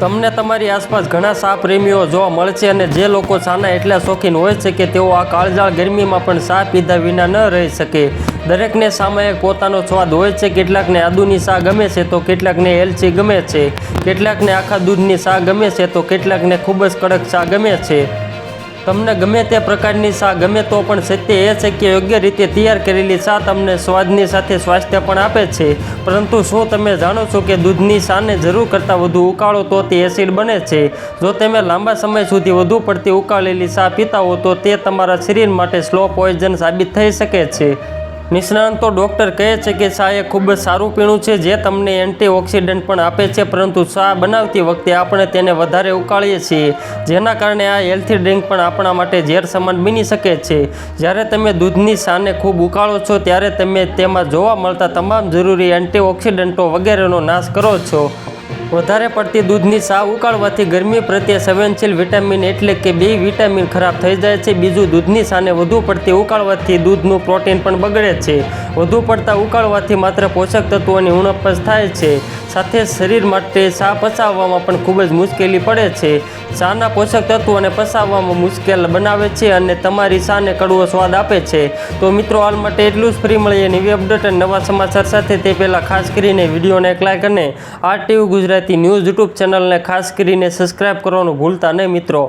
તમને તમારી આસપાસ ઘણા સાપ પ્રેમીઓ જોવા મળશે અને જે લોકો સાના એટલા શોખીન હોય છે કે તેઓ આ કાળજાળ ગરમીમાં પણ સા પીધા વિના ન રહી શકે. દરેકને સામે પોતાનો સ્વાદ હોય છે. કેટલાકને આદુની ચા ગમે છે તો કેટલાકને એલચી ગમે છે. કેટલાકને આખા દૂધની સા ગમે છે તો કેટલાકને ખૂબ જ કડક ચા ગમે છે. તમને ગમે તે પ્રકારની ચા ગમે તો પણ સત્ય એ છે કે યોગ્ય રીતે તૈયાર કરેલી ચા તમને સ્વાદની સાથે સ્વાસ્થ્ય પણ આપે છે. પરંતુ શું તમે જાણો છો કે દૂધની ચાને જરૂર કરતાં વધુ ઉકાળો તો તે એસિડ બને છે? જો તમે લાંબા સમય સુધી વધુ પડતી ઉકાળેલી ચા પીતા હો તો તે તમારા શરીર માટે સ્લો પોઈઝન સાબિત થઈ શકે છે. નિષ્ણાંતો ડૉક્ટર કહે છે કે ચા એ ખૂબ જ સારું પીણું છે, જે તમને એન્ટીઓક્સિડન્ટ પણ આપે છે, પરંતુ ચા બનાવતી વખતે આપણે તેને વધારે ઉકાળીએ છીએ, જેના કારણે આ હેલ્થી ડ્રિંક પણ આપણા માટે ઝેર સમાન બની શકે છે. જ્યારે તમે દૂધની ચાને ખૂબ ઉકાળો છો, ત્યારે તમે તેમાં જોવા મળતા તમામ જરૂરી એન્ટીઓક્સિડન્ટો વગેરેનો નાશ કરો છો. વધારે પડતી દૂધની ચા ઉકાળવાથી ગરમી પ્રત્યે સંવેદનશીલ વિટામિન એટલે કે બી વિટામિન ખરાબ થઈ જાય છે. બીજું દૂધની ચાને વધુ પડતી ઉકાળવાથી દૂધનું પ્રોટીન પણ બગડે છે. વધુ પડતા ઉકાળવાથી માત્ર પોષક તત્વોની ઉણપ જ થાય છે. સાથે શરીર માટે ચા પચાવવામાં પણ ખૂબ જ મુશ્કેલી પડે છે. ચાના પોષક તત્વોને પચાવવામાં મુશ્કેલ બનાવે છે અને તમારી ચાને કડવો સ્વાદ આપે છે. તો મિત્રો, હાલ માટે એટલું જ. ફ્રી મળીએ નવી અપડેટ અને નવા સમાચાર સાથે. તે પહેલાં ખાસ કરીને વિડીયોને એક લાઈક અને R TV Gujarati news YouTube ચેનલને ખાસ કરીને સબસ્ક્રાઈબ કરવાનું ભૂલતા નહીં મિત્રો.